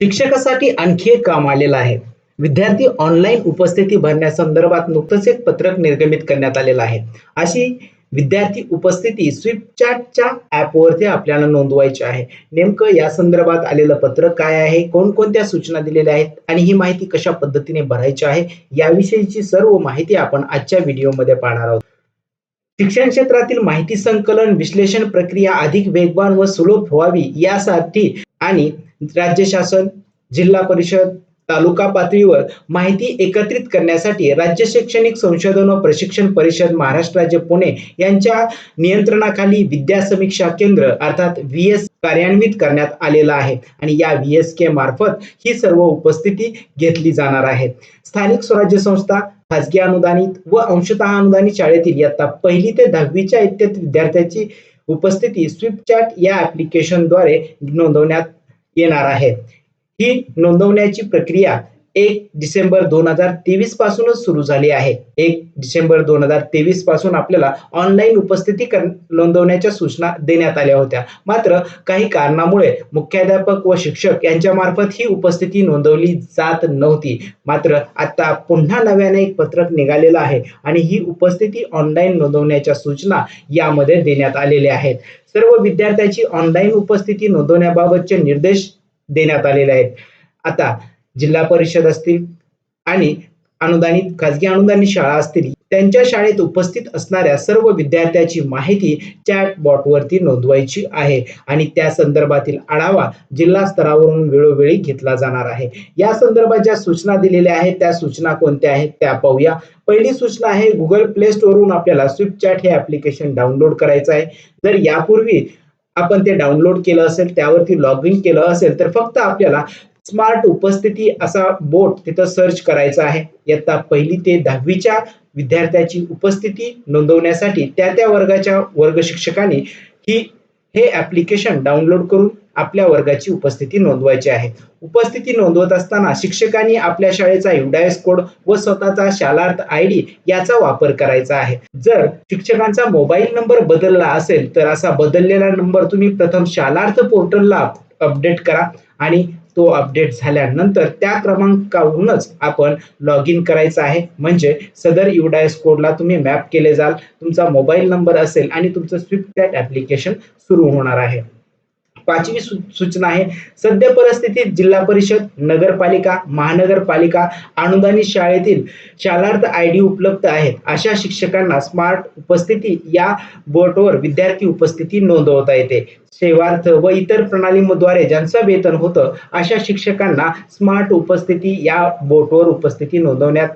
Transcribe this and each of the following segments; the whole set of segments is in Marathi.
शिक्षकासाठी आणखी एक काम आलेलं आहे. विद्यार्थी ऑनलाईन उपस्थिती भरण्यासंदर्भात नुकतंच एक पत्रक निर्गमित करण्यात आलेलं आहे. अशी विद्यार्थी उपस्थिती स्विपचॅटच्या ऍपवरती आपल्याला नोंदवायची आहे. नेमकं या संदर्भात आलेलं पत्रक काय आहे? कोणकोणत्या सूचना दिलेल्या आहेत? आणि ही माहिती कशा पद्धतीने भरायची आहे? याविषयीची सर्व माहिती आपण आजच्या व्हिडिओमध्ये पाहणार आहोत. शिक्षण क्षेत्रातील माहिती संकलन विश्लेषण प्रक्रिया अधिक वेगवान व सुलभ व्हावी यासाठी आणि राज्य शासन जिल्हा परिषद तालुका पातळीवर माहिती एकत्रित करण्यासाठी राज्य शैक्षणिक संशोधन व प्रशिक्षण परिषद महाराष्ट्र राज्य पुणे यांच्या नियंत्रणाखाली विद्या समीक्षा केंद्र अर्थात व्ही एस कार्यान्वित करण्यात आलेला आहे. आणि या व्ही एस के मार्फत ही सर्व उपस्थिती घेतली जाणार आहे. स्थानिक स्वराज्य संस्था खाजगी अनुदानित व अंशतः अनुदानित शाळेतील इयत्ता पहिली ते दहावीच्या इत्यत विद्यार्थ्याची उपस्थिती स्विपचॅट या ऍप्लिकेशनद्वारे नोंदवण्यात येणार आहे ही नोंदवण्याची प्रक्रिया एक डिसेंबर दोन हजार तेवीस पासूनच सुरू झाली आहे. एक डिसेंबर दोन हजार तेवीसपासून आपल्याला ऑनलाईन उपस्थिती कर नोंदवण्याच्या सूचना देण्यात आल्या होत्या. मात्र काही कारणामुळे मुख्याध्यापक व शिक्षक यांच्या मार्फत ही उपस्थिती नोंदवली जात नव्हती. मात्र आता पुन्हा नव्याने एक पत्रक निघालेलं आहे आणि ही उपस्थिती ऑनलाईन नोंदवण्याच्या सूचना यामध्ये देण्यात आलेल्या आहेत. सर्व विद्यार्थ्यांची ऑनलाईन उपस्थिती नोंदवण्याबाबतचे निर्देश देण्यात आलेले आहेत. आता जिल्हा परिषद असतील आणि अनुदानित खाजगी अनुदानित शाळा असतील त्यांच्या शाळेत उपस्थित असणाऱ्या सर्व विद्यार्थ्याची माहिती चॅट बॉटवरती नोंदवायची आहे आणि त्या संदर्भातील आढावा जिल्हा स्तरावरून वेळोवेळी घेतला जाणार आहे. या संदर्भात ज्या सूचना दिलेल्या आहेत त्या सूचना कोणत्या आहेत त्या पाहूया. पहिली सूचना आहे गुगल प्ले स्टोरवरून आपल्याला स्विफ्ट चॅट हे ऍप्लिकेशन डाउनलोड करायचं आहे. जर यापूर्वी आपण ते डाउनलोड केलं असेल त्यावरती लॉग इन केलं असेल तर फक्त आपल्याला स्मार्ट उपस्थिती असा बोट तिथं सर्च करायचा आहे. इयत्ता पहिली ते दहावीच्या विद्यार्थ्याची उपस्थिती नोंदवण्यासाठी त्या त्या वर्गाच्या वर्ग शिक्षकांनी ही हे ऍप्लिकेशन डाउनलोड करून आपल्या वर्गाची उपस्थिती नोंदवायची आहे. उपस्थिती नोंदवत असताना शिक्षकांनी आपल्या शाळेचा युडायस कोड व स्वतःचा शालार्थ आय डी याचा वापर करायचा आहे. जर शिक्षकांचा मोबाईल नंबर बदलला असेल तर असा बदललेला नंबर तुम्ही प्रथम शालार्थ पोर्टलला अपडेट करा आणि तो अपडेट झाल्यानंतर त्या क्रमांकावरूनच आपण लॉग इन करायचं आहे. म्हणजे सदर युडायस कोडला तुम्ही मॅप केले जाल तुमचा मोबाईल नंबर असेल आणि तुमचं स्विफ्ट कॅट ऍप्लिकेशन सुरू होणार आहे. पाचवी सू सूचना आहे. सध्या परिस्थितीत जिल्हा परिषद नगरपालिका महानगरपालिका अनुदानित शाळेतील शालार्थ आय डी उपलब्ध आहेत. अशा शिक्षकांना स्मार्ट उपस्थिती या बोर्डवर विद्यार्थी उपस्थिती नोंदवता येते. सेवार्थ व इतर प्रणालीद्वारे ज्यांचं वेतन होतं अशा शिक्षकांना स्मार्ट उपस्थिती या बोर्डवर उपस्थिती नोंदवण्यात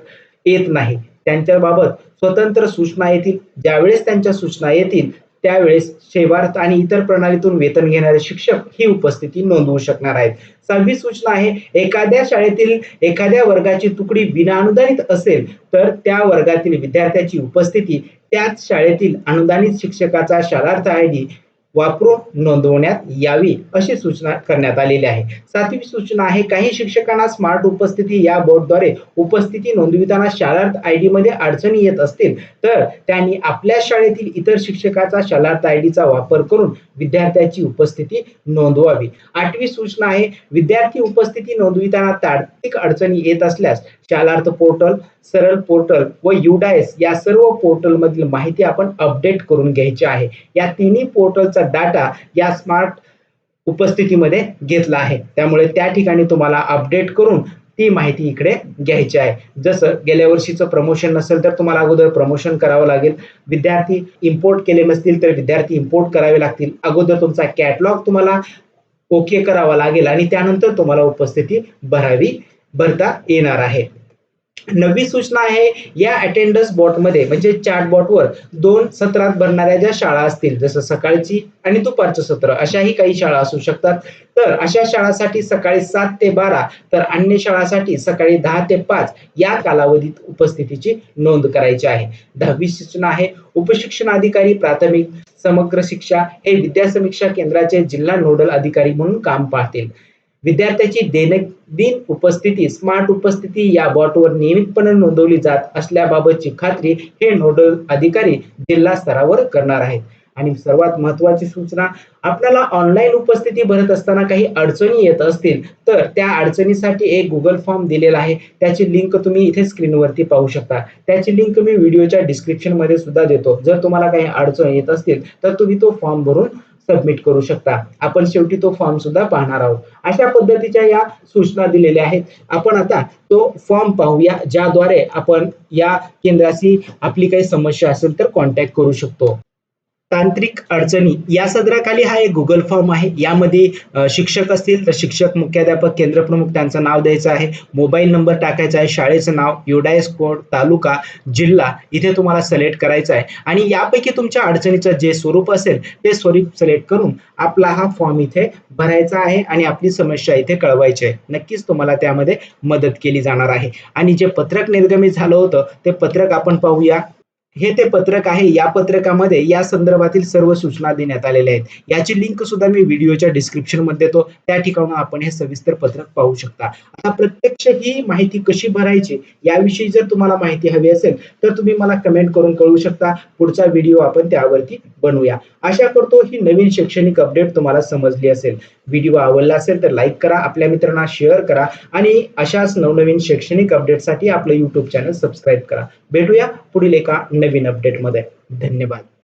येत नाही. त्यांच्याबाबत स्वतंत्र सूचना येतील. ज्यावेळेस त्यांच्या सूचना येतील त्यावेळेस सेवार्थ आणि इतर प्रणालीतून वेतन घेणारे शिक्षक ही उपस्थिती नोंदवू शकणार आहेत. सहावी सूचना आहे एखाद्या शाळेतील एखाद्या वर्गाची तुकडी विनाअनुदानित असेल तर त्या वर्गातील विद्यार्थ्याची उपस्थिती त्याच शाळेतील अनुदानित शिक्षकाचा शालार्थ आय डी वापरून नोंदवण्यात यावी अशी सूचना करण्यात आलेली आहे. सातवी सूचना आहे काही शिक्षकांना स्मार्ट उपस्थिती या बोर्डद्वारे उपस्थिती नोंदविताना शालार्थ आय डी मध्ये अडचणी येत असतील तर त्यांनी आपल्या शाळेतील इतर शिक्षकाचा शालार्थ आय डीचा वापर करून विद्यार्थ्याची उपस्थिती नोंदवावी. आठवी सूचना आहे विद्यार्थी उपस्थिती नोंदविताना तार्किक अडचणी येत असल्यास शालार्थ पोर्टल सरळ पोर्टल व युडायस या सर्व पोर्टलमधील माहिती आपण अपडेट करून घ्यायची आहे. या तिन्ही पोर्टलचा डाटा या स्मार्ट उपस्थितीमध्ये घेतला आहे. त्यामुळे त्या ठिकाणी तुम्हाला अपडेट करून ती माहिती इकडे घ्यायची आहे. जसं गेल्या वर्षीचं प्रमोशन नसेल तर तुम्हाला अगोदर प्रमोशन करावं लागेल. विद्यार्थी इम्पोर्ट केले नसतील तर विद्यार्थी इम्पोर्ट करावे लागतील. अगोदर तुमचा कॅटलॉग तुम्हाला ओके करावा लागेल आणि त्यानंतर तुम्हाला उपस्थिती भरावी भरता येणार आहे. नवी सूचना आहे या अटेंडन्स बॉटमध्ये म्हणजे चॅट बॉटवर दोन सत्रात भरणाऱ्या ज्या शाळा असतील जसं सकाळची आणि दुपारचं सत्र अशाही काही शाळा असू शकतात. तर अशा शाळासाठी सकाळी सात ते बारा तर अन्य शाळासाठी सकाळी दहा ते पाच या कालावधीत उपस्थितीची नोंद करायची आहे. दहावी सूचना आहे उपशिक्षण अधिकारी प्राथमिक समग्र शिक्षा हे विद्यासमीक्षा केंद्राचे जिल्हा नोडल अधिकारी म्हणून काम पाहतील. विद्यार्थ्याची दिन उपस्थिती स्मार्ट उपस्थिती या बॉटवर नियमितपणे नोंदवली जात असल्याबाबतची खात्री हे नोडल अधिकारी जिल्हा स्तरावर करणार आहेत. आणि सर्वात महत्वाची सूचना आपल्याला ऑनलाईन उपस्थिती भरत असताना काही अडचणी येत असतील तर त्या अडचणीसाठी एक गुगल फॉर्म दिलेला आहे. त्याची लिंक तुम्ही इथे स्क्रीनवरती पाहू शकता. त्याची लिंक मी व्हिडिओच्या डिस्क्रिप्शनमध्ये सुद्धा देतो. जर तुम्हाला काही अडचण येत असतील तर तुम्ही तो फॉर्म भरून सबमिट करू शकता. आपण शेवटी तो फॉर्म सुद्धा पाहणार आहोत. अशा पद्धतीच्या या सूचना दिलेल्या आहेत. आपण आता तो फॉर्म पाहूया ज्याद्वारे आपण या केंद्राशी आपली काही समस्या असेल तर कॉन्टॅक्ट करू शकतो. तांत्रिक अडचणी या सदराखाली हा एक गुगल फॉर्म आहे. यामध्ये शिक्षक असतील तर शिक्षक मुख्याध्यापक केंद्रप्रमुख त्यांचं नाव द्यायचं आहे. मोबाईल नंबर टाकायचा आहे शाळेचं नाव युडायस कोड तालुका जिल्हा इथे तुम्हाला सिलेक्ट करायचं आहे. आणि यापैकी तुमच्या अडचणीचं जे स्वरूप असेल ते स्वरूप सिलेक्ट करून आपला हा फॉर्म इथे भरायचा आहे आणि आपली समस्या इथे कळवायची आहे. नक्कीच तुम्हाला त्यामध्ये मदत केली जाणार आहे. आणि जे पत्रक निर्गमित झालं होतं ते पत्रक आपण पाहूया. हे ते पत्रक आहे या पत्रकामध्ये या संदर्भातील सर्व सूचना देण्यात आलेल्या आहेत. याची लिंक सुद्धा मी व्हिडिओच्या डिस्क्रिप्शनमध्ये देतो. त्या ठिकाणून आपण हे सविस्तर पत्रक पाहू शकता. आता प्रत्यक्ष ही माहिती कशी भरायची याविषयी जर तुम्हाला माहिती हवी असेल तर तुम्ही मला कमेंट करून कळवू शकता. पुढचा व्हिडिओ आपण त्यावरती बनवूया. आशा करतो ही नवीन शैक्षणिक अपडेट तुम्हाला समजली असेल. व्हिडिओ आवडला असेल तर लाईक करा आपल्या मित्रांना शेअर करा आणि अशाच नवनवीन शैक्षणिक अपडेटसाठी आपलं युट्यूब चॅनल सबस्क्राईब करा. भेटूया पुढील एका नवीन अपडेटमध्ये धन्यवाद.